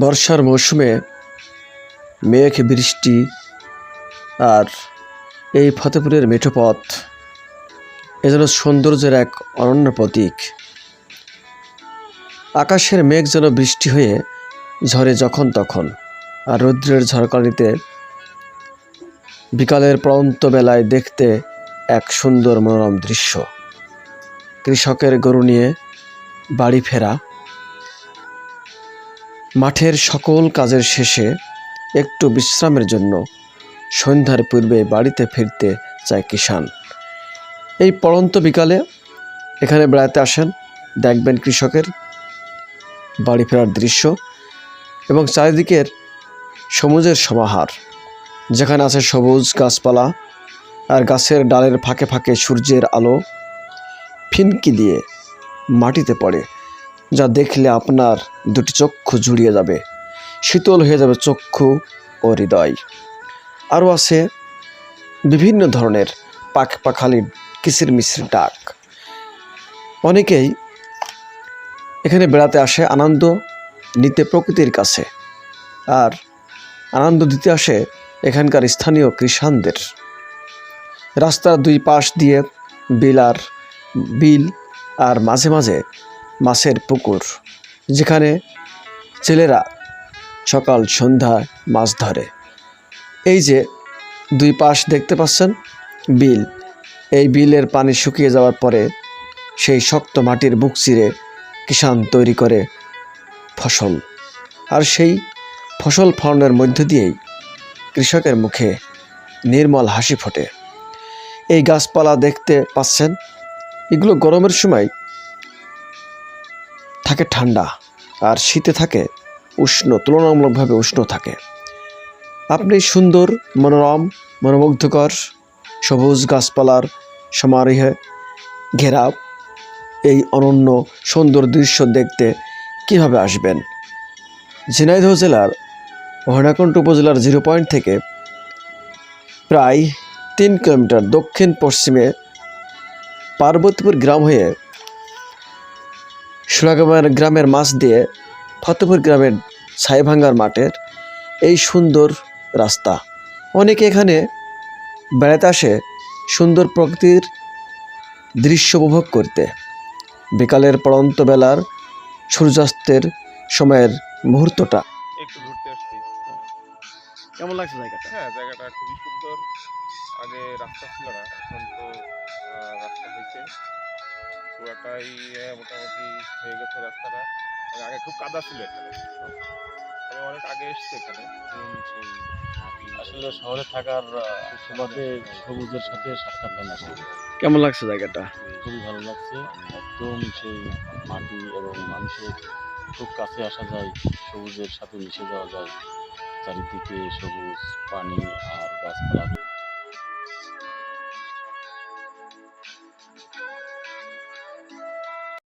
বর্ষার মৌসুমে মেঘ, বৃষ্টি আর এই ফতেপুরের মেঠো পথ এ যেন সৌন্দর্যের এক অনন্য প্রতীক। আকাশের মেঘ যেন বৃষ্টি হয়ে ঝরে যখন তখন আর রৌদ্রের ঝড়কানিতে বিকালের পরন্ত বেলায় দেখতে এক সুন্দর মনোরম দৃশ্য। কৃষকের গরু নিয়ে বাড়ি ফেরা মাঠের সকল কাজের শেষে একটু বিশ্রামের জন্য সন্ধ্যার পূর্বে বাড়িতে ফিরতে চায় কিষান এই পড়ন্ত বিকালে এখানে বেড়াতে আসেন, দেখবেন কৃষকের বাড়ি ফেরার দৃশ্য এবং চারিদিকের সমুজের সমাহার, যেখানে আছে সবুজ গাছপালা আর গাছের ডালের ফাঁকে ফাঁকে সূর্যের আলো ফিনকি দিয়ে মাটিতে পড়ে। যা দেখলে আপনার দুটি চক্ষু জুড়িয়ে যাবে। শীতল হয়ে যাবে চক্ষু ও হৃদয়। আরও আছে বিভিন্ন ধরনের পাখ পাখালির মিশ্রির ডাক। অনেকেই এখানে বেড়াতে আসে আনন্দ নিতে প্রকৃতির কাছে। আর আনন্দ দিতে আসে এখানকার স্থানীয় কৃষানদের রাস্তার দুই পাশ দিয়ে বিল আর বিল আর মাঝে মাঝে মাছের পুকুর, যেখানে ছেলেরা সকাল সন্ধ্যায় মাছ ধরে। এই যে দুই পাশ দেখতে পাচ্ছেন, বিল। এই বিলের পানি শুকিয়ে যাওয়ার পরে সেই শক্ত মাটির বুক চিরে কিষান তৈরি করে ফসল। আর সেই ফসল ফলনের মধ্য দিয়েই কৃষকের মুখে নির্মল হাসি ফোটে। এই গাছপালা দেখতে পাচ্ছেন, এগুলো গরমের সময় থাকে ঠান্ডা আর শীতে থাকে উষ্ণ, তুলনামূলকভাবে উষ্ণ থাকে। আপনি সুন্দর, মনোরম, মনোমুগ্ধকর, সবুজ গাছপালার সমারোহে ঘেরা এই অনন্য সুন্দর দৃশ্য দেখতে কীভাবে আসবেন? ঝিনাইদহ জেলার হর্ণাকণ্ঠ উপজেলার জিরো পয়েন্ট থেকে প্রায় তিন কিলোমিটার দক্ষিণ পশ্চিমে পার্বতীপুর গ্রাম হয়ে সুরাগামার গ্রামের মাছ দিয়ে ফতেপুর গ্রামের ছাইভাঙ্গার মাঠের এই সুন্দর রাস্তা। অনেকে এখানে বেড়াতে আসে সুন্দর প্রকৃতির দৃশ্য উপভোগ করতে। বিকালের পড়ন্ত বেলার সূর্যাস্তের সময়ের মুহূর্তটা। একটু ঘুরতে আসছি। কেমন লাগছে জায়গাটা? হ্যাঁ জায়গাটা খুবই সুন্দর। আগে রাস্তা ছিল না এখন তো আহ, মোটামুটি হয়ে গেছে রাস্তাটা। মানে আগে খুব কাদা ছিল এখানে। আমি অনেক আগে এসছি এখানে। আসলে শহরে থাকার সুবাদে সবুজের সাথে সাক্ষাৎ হয় না কেমন লাগছে জায়গাটা? খুবই ভালো লাগছে। একদম সেই মাটি এবং মানুষের খুব কাছে আসা যায় সবুজের সাথে মিশে যাওয়া যায়। চারিদিকে সবুজ পানি আর গাছপালা।